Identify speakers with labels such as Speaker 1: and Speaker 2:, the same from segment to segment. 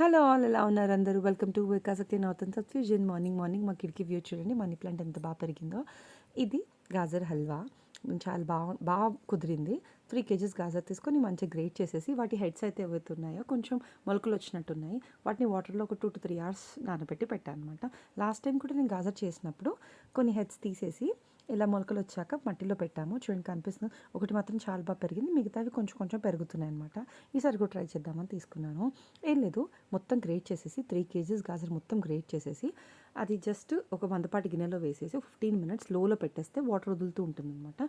Speaker 1: Hello all ఎలా ఉన్నారు అందరూ? వెల్కమ్ టు వికాసక్తి నౌతన్ సత్ఫ్యూజన్ మార్నింగ్ మార్నింగ్ మా కిటికీ వ్యూ చూడండి. మనీ ప్లాంట్ ఎంత బాగా పెరిగిందో. ఇది గాజర్ హల్వా. చాలా బాగా బాగా కుదిరింది. త్రీ కేజీస్ గాజర్ తీసుకొని మంచిగా గ్రేట్ చేసేసి వాటి హెడ్స్ అయితే ఏవైతే ఉన్నాయో కొంచెం మొలకలు వచ్చినట్టున్నాయి. వాటిని వాటర్లో ఒక టూ టు త్రీ అవర్స్ నానబెట్టి పెట్టాను అనమాట లాస్ట్ టైం కూడా నేను గాజర్ చేసినప్పుడు కొన్ని హెడ్స్ తీసేసి ఇలా మొలకలు వచ్చాక మట్టిలో పెట్టాము. చూడండి కనిపిస్తుంది. ఒకటి మాత్రం చాలా బాగా పెరిగింది. మిగతావి కొంచెం కొంచెం పెరుగుతున్నాయి అనమాట ఈసారి కూడా ట్రై చేద్దామని తీసుకున్నాను. ఏం లేదు. మొత్తం గ్రేట్ చేసేసి త్రీ కేజీస్ గాజర్ మొత్తం గ్రేట్ చేసేసి అది జస్ట్ ఒక మందపాటి గిన్నెలో వేసేసి ఫిఫ్టీన్ మినిట్స్ లోలో పెట్టేస్తే వాటర్ వదులుతూ ఉంటుంది అనమాట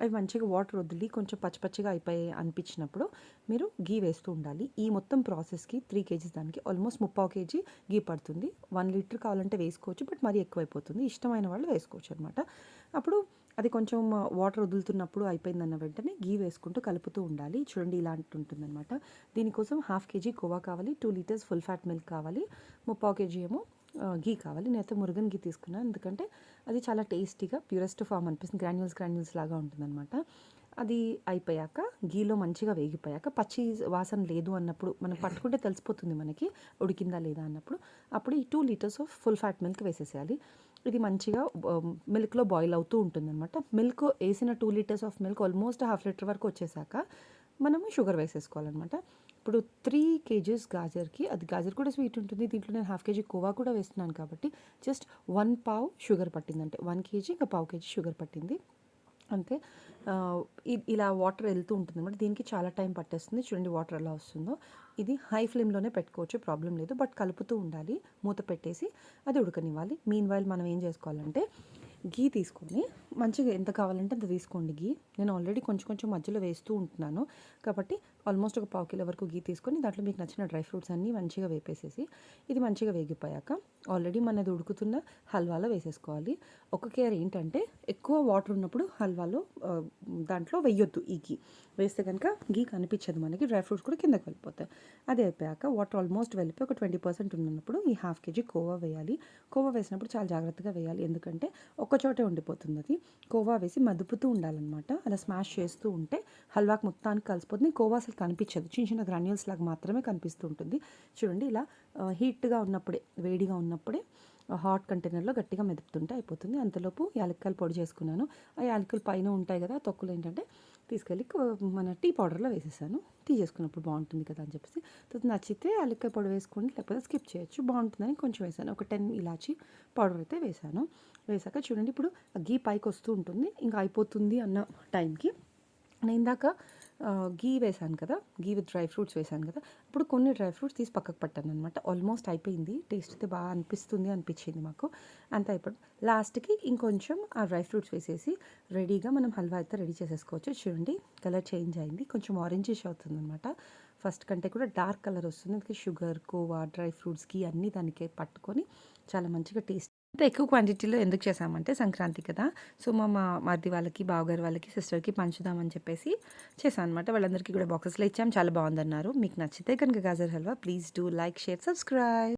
Speaker 1: అవి మంచిగా వాటర్ వదిలి కొంచెం పచ్చి పచ్చిగా అయిపోయి అనిపించినప్పుడు మీరు గీ వేస్తూ ఉండాలి. ఈ మొత్తం ప్రాసెస్కి త్రీ కేజీస్ దానికి ఆల్మోస్ట్ ముప్పావు కేజీ గీ పడుతుంది. వన్ లీటర్ కావాలంటే వేసుకోవచ్చు బట్ మరీ ఎక్కువైపోతుంది. ఇష్టమైన వాళ్ళు వేసుకోవచ్చు అనమాట అప్పుడు అది కొంచెం వాటర్ వదులుతున్నప్పుడు అయిపోయిందన్న వెంటనే గీ వేసుకుంటూ కలుపుతూ ఉండాలి. చూడండి ఇలాంటి ఉంటుందన్నమాట. దీనికోసం హాఫ్ కేజీ కోవా కావాలి two litres full fat milk కావాలి ముప్పావు కేజీ ఏమో గీ కావాలి. నేనైతే మురుగన్ గీ తీసుకున్నాను. ఎందుకంటే అది చాలా టేస్టీగా ప్యూరెస్ట్ ఫామ్ అనిపిస్తుంది. గ్రాన్యూల్స్ గ్రాన్యూల్స్ లాగా ఉంటుందన్నమాట. అది అయిపోయాక గీలో మంచిగా వేగిపోయాక పచ్చి వాసన లేదు అన్నప్పుడు మనం పట్టుకుంటే తెలిసిపోతుంది మనకి ఉడికిందా లేదా అన్నప్పుడు అప్పుడు ఈ two litres of full fat milk వేసేసేయాలి. ఇది మంచిగా మిల్క్లో బాయిల్ అవుతూ ఉంటుందన్నమాట. మిల్క్ వేసిన two litres of milk almost half litre వరకు వచ్చేసాక మనము షుగర్ వేసేసుకోవాలన్నమాట. ఇప్పుడు త్రీ కేజీస్ గాజర్కి అది గాజర్ కూడా స్వీట్ ఉంటుంది దీంట్లో నేను హాఫ్ కేజీ కోవా కూడా వేస్తున్నాను కాబట్టి జస్ట్ వన్ పావ్ షుగర్ పట్టింది అంటే వన్ కేజీ ఇంకా పావు కేజీ షుగర్ పట్టింది. అంతే. ఇలా వాటర్ వెళ్తూ ఉంటుంది అనమాట దీనికి చాలా టైం పట్టేస్తుంది. చూడండి వాటర్ ఎలా వస్తుందో. ఇది హై ఫ్లేమ్లోనే పెట్టుకోవచ్చు. ప్రాబ్లం లేదు. బట్ కలుపుతూ ఉండాలి. మూత పెట్టేసి అది ఉడకనివ్వాలి. మీన్ వైల్ మనం ఏం చేసుకోవాలంటే గీ తీసుకొని మంచిగా ఎంత కావాలంటే అంత తీసుకోండి గీ. నేను ఆల్రెడీ కొంచెం కొంచెం మధ్యలో వేస్తూ ఉంటున్నాను. కాబట్టి ఆల్మోస్ట్ ఒక పావు కిలో వరకు గీ తీసుకొని దాంట్లో మీకు నచ్చిన డ్రై ఫ్రూట్స్ అన్నీ మంచిగా వేపేసేసి ఇది మంచిగా వేగిపోయాక ఆల్రెడీ మనది ఉడుకుతున్న హల్వాలో వేసేసుకోవాలి. ఒక కేర్ ఏంటంటే ఎక్కువ వాటర్ ఉన్నప్పుడు హల్వాలో దాంట్లో వేయొద్దు ఈ గీ వేస్తే కనుక గీ కనిపించదు మనకి డ్రై ఫ్రూట్స్ కూడా కిందకి వెళ్ళిపోతాయి. అది అయిపోయాక వాటర్ ఆల్మోస్ట్ వెళ్ళిపోయి ఒక ట్వంటీ పర్సెంట్ ఉన్నప్పుడు ఈ హాఫ్ కేజీ కోవా వేయాలి. కోవా వేసినప్పుడు చాలా జాగ్రత్తగా వేయాలి ఎందుకంటే ఒక్కచోటే ఉండిపోతుంది అది. కోవా వేసి మదుపుతూ ఉండాలన్నమాట. అలా స్మాష్ చేస్తూ ఉంటే హల్వాకి మొత్తానికి కలిసిపోతుంది. కోవా అసలు కనిపించదు. చిన్న చిన్న గ్రాన్యూల్స్ లాగా మాత్రమే కనిపిస్తూ ఉంటుంది చూడండి ఇలా హీట్గా ఉన్నప్పుడే వేడిగా ఉన్నప్పుడే హాట్ కంటైనర్లో గట్టిగా మెదుపుతుంటే అయిపోతుంది. అంతలోపు యాలక్కాయలు పొడి చేసుకున్నాను. ఆ యాలక్కలు పైన ఉంటాయి కదా తొక్కులు ఏంటంటే తీసుకెళ్ళి మన టీ పౌడర్లో వేసేసాను. టీ చేసుకున్నప్పుడు బాగుంటుంది కదా అని చెప్పేసి. నచ్చితే యాలక్కాయ పొడి వేసుకోండి లేకపోతే స్కిప్ చేయొచ్చు. బాగుంటుందని కొంచెం వేసాను. ఒక టెన్ ఇలాచి పౌడర్ అయితే వేసాను. వేసాక చూడండి ఇప్పుడు ఆ గీ పైకి వస్తూ ఉంటుంది. ఇంకా అయిపోతుంది అన్న టైంకి. నేను ఇందాక గీ వేసాను కదా గీ విత్ డ్రై ఫ్రూట్స్ వేసాను కదా ఇప్పుడు కొన్ని డ్రై ఫ్రూట్స్ తీసి పక్కకు పట్టాను అనమాట ఆల్మోస్ట్ అయిపోయింది. టేస్ట్ అయితే బాగా అనిపిస్తుంది అనిపించింది మాకు. అంత అయిపోయి లాస్ట్కి ఇంకొంచెం ఆ డ్రై ఫ్రూట్స్ వేసేసి రెడీగా మనం హల్వా అయితే రెడీ చేసేసుకోవచ్చు. చూడండి కలర్ చేంజ్ అయింది. కొంచెం ఆరెంజిష్ అవుతుంది అనమాట ఫస్ట్ కంటే కూడా డార్క్ కలర్ వస్తుంది. అందుకే షుగర్ కోవా డ్రై ఫ్రూట్స్కి అన్నీ దానికి పట్టుకొని చాలా మంచిగా టేస్ట్ అంటే ఎక్కువ క్వాంటిటీలో ఎందుకు చేసామంటే సంక్రాంతి కదా. సో మా మా మరిది వాళ్ళకి బావగారు వాళ్ళకి సిస్టర్కి పంచుదామని చెప్పేసి చేశాను అనమాట వాళ్ళందరికీ కూడా బాక్సెస్లో ఇచ్చాం. చాలా బాగుందన్నారు. మీకు నచ్చితే కనుక gajar halwa please do like share subscribe.